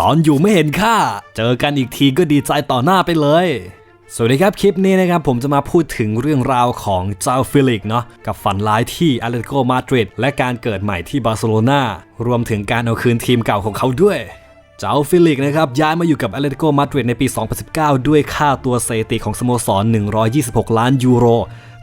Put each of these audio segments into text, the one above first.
ตอนอยู่ไม่เห็นค่า เจอกันอีกทีก็ดีใจต่อหน้าไปเลย สวัสดีครับคลิปนี้นะครับผมจะมาพูดถึงเรื่องราวของเจ้าฟิลิกเนาะกับฝันร้ายที่อาเลติโกมาดริดและการเกิดใหม่ที่บาร์เซโลนารวมถึงการเอาคืนทีมเก่าของเขาด้วยเจ้าฟิลิกนะครับย้ายมาอยู่กับอาเลติโกมาดริดในปี 2019 ด้วยค่าตัวสถิติของสโมสร 126 ล้านยูโร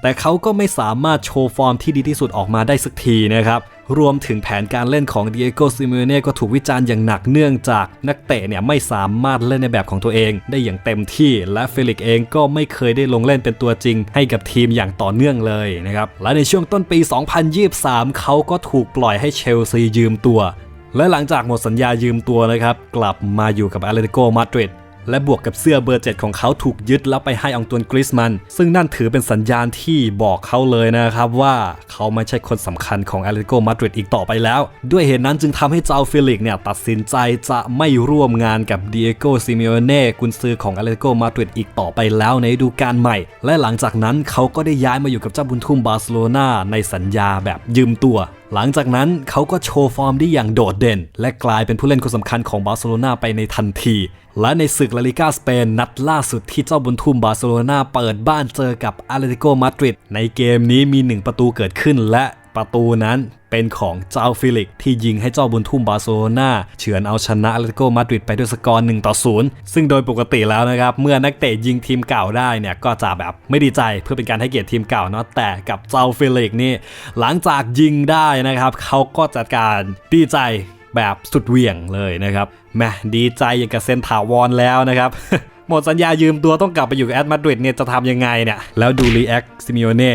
แต่เขาก็ไม่สามารถโชว์ฟอร์มที่ดีที่สุดออกมาได้สักทีนะครับรวมถึงแผนการเล่นของเดียโกซิเมเน่ก็ถูกวิจารณ์อย่างหนักเนื่องจากนักเตะเนี่ยไม่สามารถเล่นในแบบของตัวเอง ได้อย่างเต็มที่และเฟลิกซ์เองก็ไม่เคยได้ลงเล่นเป็นตัวจริง ให้กับทีมอย่างต่อเนื่องเลยนะครับและในช่วงต้นปี 2023 เขาก็ถูกปล่อยให้เชลซียืมตัว และหลังจากหมดสัญญายืมตัวนะครับกลับมาอยู่กับอาเลติโกมาดริด และบวกกับเสื้อเบอร์7ของเขาถูกยึดแล้วไปให้องตวนกริสมัน ซึ่งนั่นถือเป็นสัญญาณที่บอกเขาเลยนะครับว่าเขาไม่ใช่คนสำคัญของอาเลติโกมาดริดอีกต่อไปแล้ว ด้วยเหตุนั้นจึงทำให้เจ้าฟิลิกเนี่ยตัดสินใจจะไม่ร่วมงานกับเดียโกซิเมโอเน่กุนซือของอาเลติโกมาดริดอีกต่อไปแล้วในฤดูกาลใหม่ และหลังจากนั้นเขาก็ได้ย้ายมาอยู่กับเจ้าบุญทุ่มบาร์เซโลนาในสัญญาแบบยืมตัวหลังจากนั้นเขาก็โชว์ฟอร์มได้อย่างโดดเด่น และกลายเป็นผู้เล่นคนสำคัญของบาร์เซโลนาไปในทันที และในศึกลาลิกาสเปนนัดล่าสุดที่เจ้าบุญทุ่มบาร์เซโลนาเปิดบ้านเจอกับอาเลติโกมาดริดในเกมนี้มี 1 ประตูเกิดขึ้นและประตูนั้นเป็นของเจ้าฟิลิกที่ยิงให้เจ้าบุญทุ่มบาร์เซโลนาเฉือนเอาชนะอาเลติโกมาดริดไปด้วยสกอร์1ต่อ0ซึ่งโดยปกติแล้วนะครับ เมื่อนักเตะยิงทีมเก่าได้เนี่ย ก็จะแบบไม่ดีใจเพื่อเป็นการให้เกียรติทีมเก่าเนาะแต่กับเจ้าฟิลิกนี่หลังจากยิงได้นะครับ เขาก็จัดการดีใจ แบบสุดเหวี่ยงเลยนะครับแมดีใจอย่างกับเซนถาวรแล้วนะครับหมดสัญญายืมตัวต้องกลับไปอยู่กับแอตมาดริดเนี่ยจะทำยังไงเนี่ยแล้วดูรีแอคซิมิโอเน่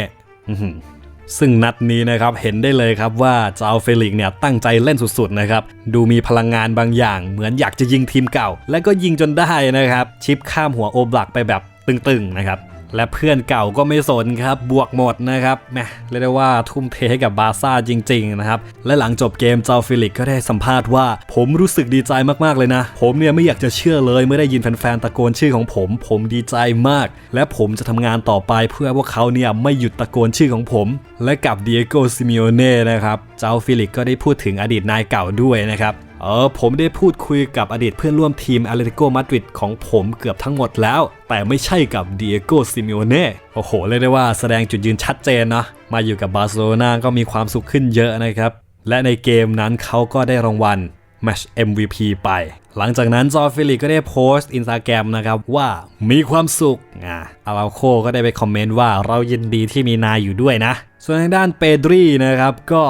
ซึ่งนัดนี้นะครับเห็นได้เลยครับว่าเจ้าเฟลิกซ์เนี่ยตั้งใจเล่นสุดๆนะครับดูมีพลังงานบางอย่าง เหมือนอยากจะยิงทีมเก่า และก็ยิงจนได้นะครับ ชิปข้ามหัวโอบลักไปแบบตึงๆนะครับ และเพื่อนเก่าก็ไม่สนครับบวกหมดนะครับแหมเรียกได้ว่าทุ่มเทให้กับบาซ่าจริงๆนะครับและหลังจบเกมเจ้าฟิลิกก็ได้สัมภาษณ์ว่า ผมรู้สึกดีใจมากๆเลยนะ ผมเนี่ยไม่อยากจะเชื่อเลยเมื่อได้ยินแฟนๆตะโกนชื่อของผม ผมดีใจมาก และผมจะทำงานต่อไปเพื่อพวกเขาเนี่ยไม่หยุดตะโกนชื่อของผม และกับเดียโกซิมิโอเน่นะครับเจ้าฟิลิกก็ได้พูดถึงอดีตนายเก่าด้วยนะครับ เออผมได้พูดคุยกับอดีตเพื่อนร่วมทีมอาเลติโกมาดริดของผมเกือบทั้งหมดแล้ว แต่ไม่ใช่กับเดียโกซิมิโอเน่โอ้โหเรียกได้ว่าแสดงจุดยืนชัดเจนเนาะมาอยู่กับบาร์เซโลนาก็มีความสุขขึ้นเยอะนะครับ และในเกมนั้นเขาก็ได้รางวัล Match MVP ไป หลังจากนั้นจอฟิลิกก็ได้โพสต์อินสตาแกรมนะครับว่ามีความสุขอ่าอาราโคก็ได้ไปคอมเมนต์ว่าเรายินดีที่มีนายอยู่ด้วยนะ ส่วนทางด้านเปดรีนะครับก็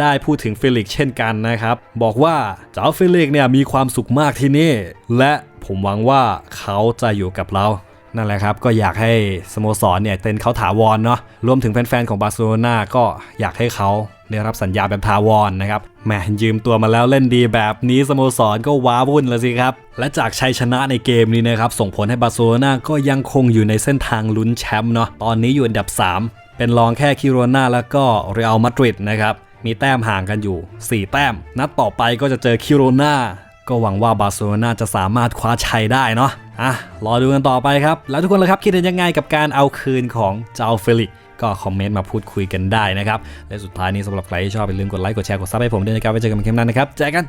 ได้พูดถึงฟิลิกเช่นกันนะครับ บอกว่าเจ้าฟิลิกเนี่ยมีความสุขมากที่นี่ และผมหวังว่าเขาจะอยู่กับเรานั่นแหละครับ ก็อยากให้สโมสรเนี่ยเป็นเขาถาวรเนาะรวมถึงแฟนๆของบาร์เซโลนาก็อยากให้เขาได้รับสัญญาแบบถาวรนะครับแหมยืมตัวมาแล้วเล่นดีแบบนี้สโมสรก็ว้าวุ่นแล้วสิครับ และจากชัยชนะในเกมนี้นะครับ ส่งผลให้บาร์เซโลนาก็ยังคงอยู่ในเส้นทางลุ้นแชมป์เนาะตอนนี้อยู่อันดับ 3 เป็นรองแค่คิโรนาแล้วก็เรอัลมาดริดนะครับ มีแต้มห่างกันอยู่ 4 แต้ม นัดต่อไปก็จะเจอคิโรนาก็หวังว่าบาร์เซโลนาจะสามารถคว้าชัยได้เนาะอะรอดูกันต่อไปครับ แล้วทุกคนล่ะครับคิดเห็นยังไงกับการเอาคืนของเจ้าเฟลิกก็คอมเมนต์มาพูดคุยกันได้นะครับ และสุดท้ายนี้สำหรับใครที่ชอบอย่าลืมกดไลค์กดแชร์กดซับให้ผมด้วยนะครับไว้เจอกันใหม่คลิปหน้านะครับเจอกัน